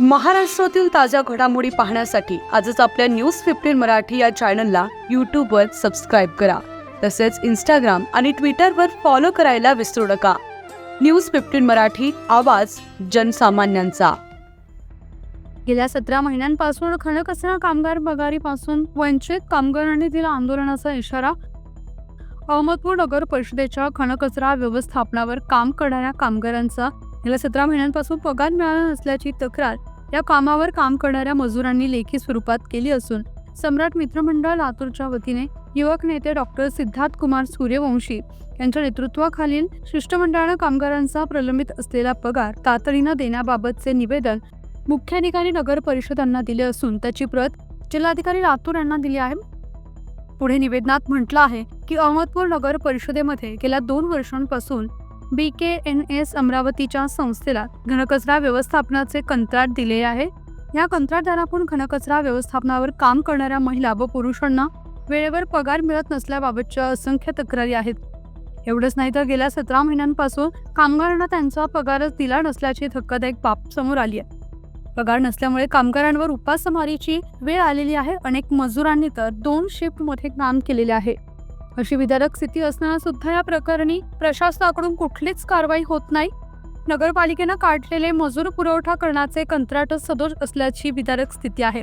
महाराष्ट्रातील ताज्या घडामोडी पाहण्यासाठी आजच आपल्या न्यूज फिफ्टीन मराठी या चॅनलला यूट्यूबवर सबस्क्राईब करा. तसेच इंस्टाग्राम आणि ट्विटरवर फॉलो करायला विसरू नका. न्यूज फिफ्टीन मराठी आवाज जनसामान्यांचा. गेल्या सतरा महिन्यांपासून खणकचरा कामगार पगारीपासून वंचित कामगारांनी दिला आंदोलनाचा इशारा. अहमदपूर नगर परिषदेच्या खणकचरा व्यवस्थापनावर काम करणाऱ्या कामगारांचा गेल्या सतरा महिन्यांपासून पगार मिळाला नसल्याची तक्रार या कामावर काम करणाऱ्या मजुरांनी लेखी स्वरूपात केली असून सम्राट मित्रमंडळ लातूरच्या वतीने युवक नेते डॉक्टर सिद्धार्थ कुमार सूर्यवंशी यांच्या नेतृत्वाखालील शिष्टमंडळानं कामगारांचा प्रलंबित असलेला पगार तातडीनं देण्याबाबतचे निवेदन मुख्याधिकारी नगर परिषदांना दिले असून त्याची प्रत जिल्हाधिकारी लातूर यांना दिली आहे. पुढे निवेदनात म्हटलं आहे की अहमदपूर नगर परिषदेमध्ये गेल्या दोन वर्षांपासून बी के एन एस अमरावतीच्या संस्थेला घनकचरा व्यवस्थापनाचे कंत्राट दिले आहे. या कंत्राटदाराकडून घनकचरा व्यवस्थापनावर काम करणाऱ्या महिला व पुरुषांना वेळेवर पगार मिळत नसल्याबाबतच्या असंख्य तक्रारी आहेत. एवढंच नाही तर गेल्या सतरा महिन्यांपासून कामगारांना त्यांचा पगारच दिला नसल्याची धक्कादायक बाब समोर आली आहे. पगार नसल्यामुळे कामगारांवर उपासमारीची वेळ आलेली आहे. अनेक मजुरांनी तर दोन शिफ्टमध्ये काम केलेले आहे. अशी विदारक स्थिती असताना सुद्धा या प्रकरणी प्रशासनाकडून कुठलीच कारवाई होत नाही. नगरपालिकेनं काढलेले मजूर पुरवठा करण्याचे कंत्राट सदोष असल्याची विदारक स्थिती आहे.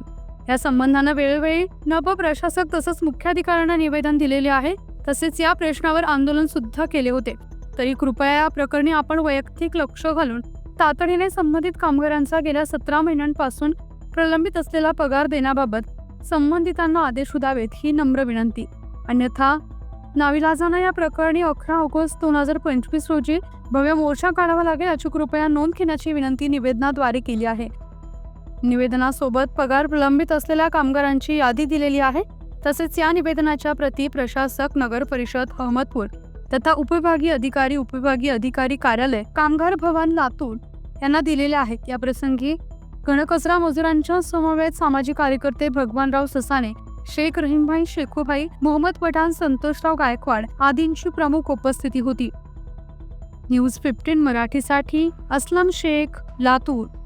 या संबंधानं वेळोवेळी नभ प्रशासक तसंच मुख्याधिकाऱ्यांना निवेदन दिलेले आहे. तसेच या प्रश्नावर आंदोलन सुद्धा केले होते. तरी कृपया या प्रकरणी आपण वैयक्तिक लक्ष घालून तातडीने संबंधित कामगारांचा गेल्या सतरा महिन्यांपासून प्रलंबित असलेला पगार देण्याबाबत संबंधितांना आदेश उदावेत ही नम्र विनंती. अन्यथा नाविलाजानं या प्रकरणी अकरा ऑगस्ट दोन हजार पंचवीस रोजी भव्य मोर्चा काढावा लागेल याची कृपया नोंद घेण्याची विनंती निवेदनाद्वारे केली आहे. निवेदनासोबत पगार प्रलंबित असलेल्या कामगारांची यादी दिलेली आहे. तसेच या निवेदनाच्या प्रती प्रशासक नगर परिषद अहमदपूर तथा उपविभागीय अधिकारी उपविभागीय अधिकारी कार्यालय कामगार भवन लातूर यांना दिलेले आहेत. या प्रसंगी घनकचरा मजुरांच्या समवेत सामाजिक कार्यकर्ते भगवानराव ससाने शेख रहीमभाई शेखूभाई मोहम्मद पठाण संतोषराव गायकवाड आदींची प्रमुख उपस्थिती होती. न्यूज फिफ्टीन मराठीसाठी असलम शेख लातूर.